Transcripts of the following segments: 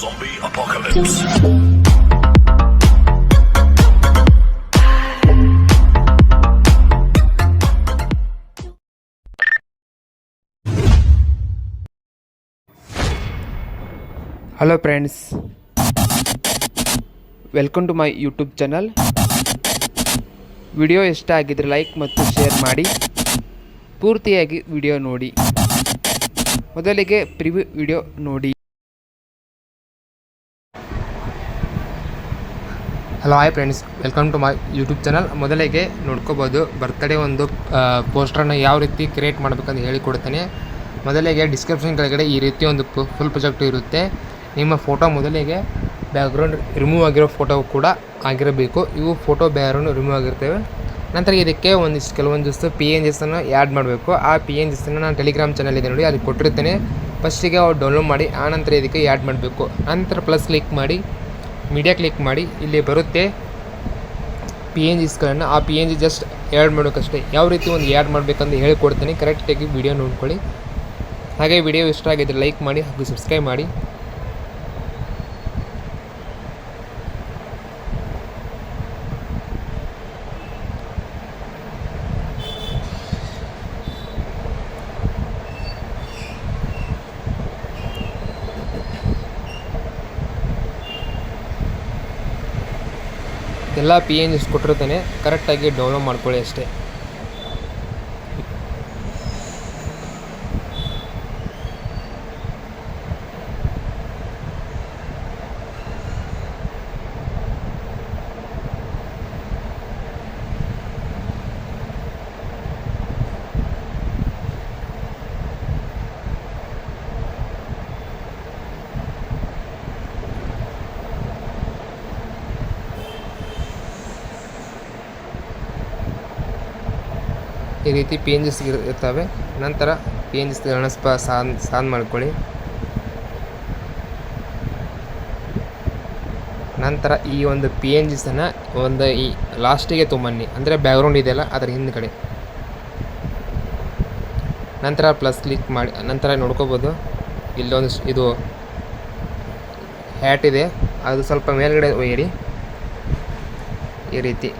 Zombie apocalypse. Hello friends welcome to my YouTube channel video ಇಷ್ಟ ಆಗಿದ್ರೆ like ಮತ್ತು share ಮಾಡಿ. ಪೂರ್ತಿಯಾಗಿ ವಿಡಿಯೋ ನೋಡಿ. ಮೊದಲಿಗೆ ಪ್ರಿವ್ಯೂ ವಿಡಿಯೋ ನೋಡಿ. Hello hi friends welcome to my YouTube channel ಮೊದಲಿಗೆ ನೋಡ್ಕೋಬೋದು ಬರ್ತ್ಡೇ ಒಂದು ಪೋಸ್ಟರನ್ನು ಯಾವ ರೀತಿ ಕ್ರಿಯೇಟ್ ಮಾಡಬೇಕಂತ ಹೇಳಿಕೊಡ್ತೇನೆ ಮೊದಲಿಗೆ ಡಿಸ್ಕ್ರಿಪ್ಷನ್ ಕೆಳಗಡೆ ಈ ರೀತಿ ಒಂದು ಫುಲ್ ಪ್ರೊಜೆಕ್ಟ್ ಇರುತ್ತೆ. ನಿಮ್ಮ ಫೋಟೋ ಮೊದಲಿಗೆ ಬ್ಯಾಕ್ಗ್ರೌಂಡ್ ರಿಮೂವ್ ಆಗಿರೋ ಫೋಟೋ ಕೂಡ ಆಗಿರಬೇಕು. ಇವು ಫೋಟೋ ಬ್ಯಾಕ್ಗ್ರೌಂಡ್ ರಿಮೂವ್ ಆಗಿರ್ತವೆ. ನಂತರ ಇದಕ್ಕೆ ಒಂದಿಷ್ಟು ಕೆಲವೊಂದಿಷ್ಟು ಪಿ ಎನ್ ಜಿಸನ್ನು ಆ್ಯಡ್ ಮಾಡಬೇಕು. ಆ ಪಿ ಎನ್ ಜಿಸನ್ನು ನಾನು ಟೆಲಿಗ್ರಾಮ್ ಚಾನಲ್ ಇದೆ ನೋಡಿ, ಅಲ್ಲಿ ಕೊಟ್ಟಿರ್ತೇನೆ. ಫಸ್ಟಿಗೆ ಅವ್ರು ಡೌನ್ಲೋಡ್ ಮಾಡಿ, ಆ ನಂತರ ಇದಕ್ಕೆ ಆ್ಯಡ್ ಮಾಡಬೇಕು. ನಂತರ ಪ್ಲಸ್ ಕ್ಲಿಕ್ ಮಾಡಿ ಮೀಡಿಯಾ ಕ್ಲಿಕ್ ಮಾಡಿ, ಇಲ್ಲಿ ಬರುತ್ತೆ ಪಿ ಎನ್ ಜಿಸ್ಗಳನ್ನು ಆ P N G just add ಮಾಡೋಕ್ಕಷ್ಟೇ ಯಾವ ರೀತಿ ಒಂದು ಆ್ಯಡ್ ಮಾಡಬೇಕಂತ ಹೇಳ್ಕೊಡ್ತೀನಿ. ಕರೆಕ್ಟಾಗಿ ವಿಡಿಯೋ ನೋಡ್ಕೊಳ್ಳಿ. ಹಾಗೆ ವಿಡಿಯೋ ಇಷ್ಟ ಆಗಿದ್ದರೆ ಲೈಕ್ ಮಾಡಿ, ಹಾಗೂ ಸಬ್ಸ್ಕ್ರೈಬ್ ಮಾಡಿ. ಎಲ್ಲ ಪಿ ಎನ್ ಜಿಸ್ ಕೊಟ್ಟಿರ್ತಾನೆ. ಕರೆಕ್ಟಾಗಿ ಡೌನ್ಲೋಡ್ ಮಾಡ್ಕೊಳ್ಳಿ ಅಷ್ಟೇ. ಈ ರೀತಿ ಪಿ ಎನ್ ಜಿಸ್ ಇರ್ತವೆ. ನಂತರ ಪಿ ಎನ್ ಜಿಸ್ಗಳನ್ನ ಸ್ಪ, ಸಾನ್ ಸಾನ್ ಮಾಡ್ಕೊಳ್ಳಿ. ನಂತರ ಈ ಒಂದು ಪಿ ಎನ್ ಜಿಸನ್ನು ಒಂದು ಈ ಲಾಸ್ಟಿಗೆ ತುಂಬನ್ನಿ. ಅಂದರೆ ಬ್ಯಾಕ್ಗ್ರೌಂಡ್ ಇದೆಯಲ್ಲ ಅದರ ಹಿಂದ್ಗಡೆ. ನಂತರ ಪ್ಲಸ್ ಕ್ಲಿಕ್ ಮಾಡಿ, ನಂತರ ನೋಡ್ಕೋಬೋದು. ಇಲ್ಲೊಂದು ಇದು ಹ್ಯಾಟ್ ಇದೆ. ಅದು ಸ್ವಲ್ಪ ಮೇಲ್ಗಡೆ ಒಯ್ಯಿರಿ. ಈ ರೀತಿ.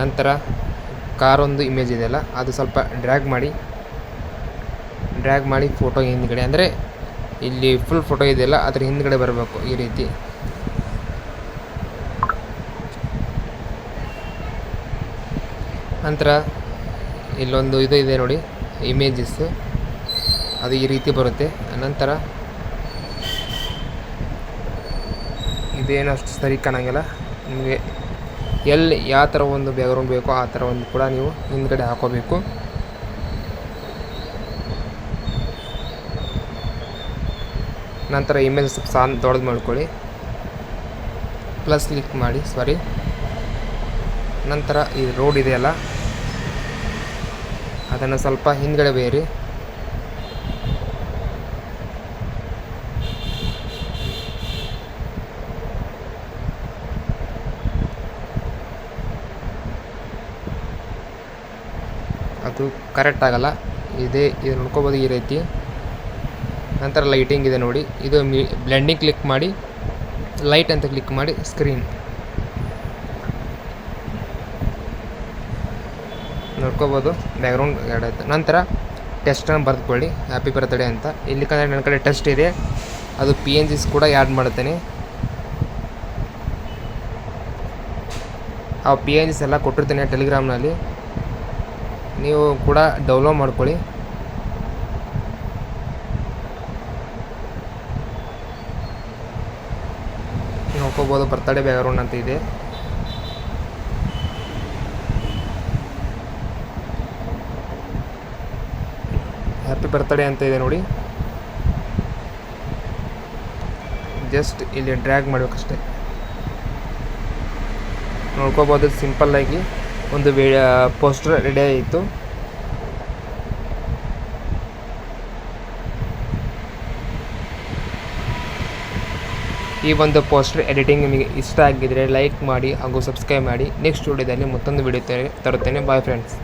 ನಂತರ ಕಾರೊಂದು ಇಮೇಜ್ ಇದೆಯಲ್ಲ ಅದು ಸ್ವಲ್ಪ ಡ್ರ್ಯಾಗ್ ಮಾಡಿ ಡ್ರ್ಯಾಗ್ ಮಾಡಿ ಫೋಟೋ ಹಿಂದ್ಗಡೆ. ಅಂದರೆ ಇಲ್ಲಿ ಫುಲ್ ಫೋಟೋ ಇದೆಯಲ್ಲ ಅದ್ರ ಹಿಂದ್ಗಡೆ ಬರಬೇಕು ಈ ರೀತಿ. ನಂತರ ಇಲ್ಲೊಂದು ಇದು ಇದೆ ನೋಡಿ ಇಮೇಜಸ್ ಅದು ಈ ರೀತಿ ಬರುತ್ತೆ. ನಂತರ ಇದೇನು ಅಷ್ಟು ಸರಿ ಕಾಣಂಗಿಲ್ಲ. ನಿಮಗೆ ಎಲ್ಲಿ ಯಾವ ಥರ ಒಂದು ಬ್ಯಾಗ್ರೌಂಡ್ ಬೇಕೋ ಆ ಥರ ಒಂದು ಕೂಡ ನೀವು ಹಿಂದ್ಗಡೆ ಹಾಕೋಬೇಕು. ನಂತರ ಇಮೇಜ್ ಸ್ವಲ್ಪ ಸಾನ್ ದೊಡ್ಡದು ಮಾಡ್ಕೊಳ್ಳಿ. ಪ್ಲಸ್ ಕ್ಲಿಕ್ ಮಾಡಿ, ಸಾರಿ. ನಂತರ ಈ ರೋಡ್ ಇದೆಯಲ್ಲ, ಅದನ್ನು ಸ್ವಲ್ಪ ಹಿಂದ್ಗಡೆ ಬೇರಿ ಅದು ಕರೆಕ್ಟ್ ಆಗಲ್ಲ. ಇದೇ ಇದು ನೋಡ್ಕೋಬೋದು ಈ ರೀತಿ. ನಂತರ ಲೈಟಿಂಗ್ ಇದೆ ನೋಡಿ. ಇದು ಮಿ ಬ್ಲೆಂಡಿಂಗ್ ಕ್ಲಿಕ್ ಮಾಡಿ ಲೈಟ್ ಅಂತ ಕ್ಲಿಕ್ ಮಾಡಿ ಸ್ಕ್ರೀನ್ ನೋಡ್ಕೋಬೋದು. ಬ್ಯಾಕ್ಗ್ರೌಂಡ್ ಎರಡು ಆಯ್ತು. ನಂತರ ಟೆಸ್ಟನ್ನು ಬರೆದುಕೊಳ್ಳಿ. ಹ್ಯಾಪಿ ಬರ್ತಡೇ ಅಂತ. ಇಲ್ಲಿ ಕಂದರೆ ನನ್ನ ಕಡೆ ಟೆಸ್ಟ್ ಇದೆ. ಅದು ಪಿ ಎನ್ ಜಿಸ್ ಕೂಡ ಆ್ಯಡ್ ಮಾಡ್ತೇನೆ. ಆ ಪಿ ಎನ್ ಜಿಸ್ ಎಲ್ಲ ಕೊಟ್ಟಿರ್ತೇನೆ ಟೆಲಿಗ್ರಾಮ್ನಲ್ಲಿ ನೀವು ಕೂಡ ಡೌನ್ಲೋಡ್ ಮಾಡ್ಕೊಳ್ಳಿ. ನೋಡ್ಕೋಬೋದು, ಬರ್ತಡೇ ಬ್ಯಾಗ್ರೌಂಡ್ ಅಂತ ಇದೆ. ಹ್ಯಾಪಿ ಬರ್ತಡೇ ಅಂತ ಇದೆ ನೋಡಿ. ಜಸ್ಟ್ ಇಲ್ಲಿ ಡ್ರ್ಯಾಗ್ ಮಾಡಬೇಕಷ್ಟೆ. ನೋಡ್ಕೋಬೋದು ಸಿಂಪಲ್ಲಾಗಿ ಒಂದು ಪೋಸ್ಟರ್ ರೆಡಿ ಆಯಿತು. ಈ ಒಂದು ಪೋಸ್ಟರ್ ಎಡಿಟಿಂಗ್ ನಿಮಗೆ ಇಷ್ಟ ಆಗಿದ್ದರೆ ಲೈಕ್ ಮಾಡಿ ಹಾಗೂ ಸಬ್ಸ್ಕ್ರೈಬ್ ಮಾಡಿ. ನೆಕ್ಸ್ಟ್ ವಿಡಿಯೋದಲ್ಲಿ ಮತ್ತೊಂದು ವಿಡಿಯೋ ತರುತ್ತೇನೆ. Bye friends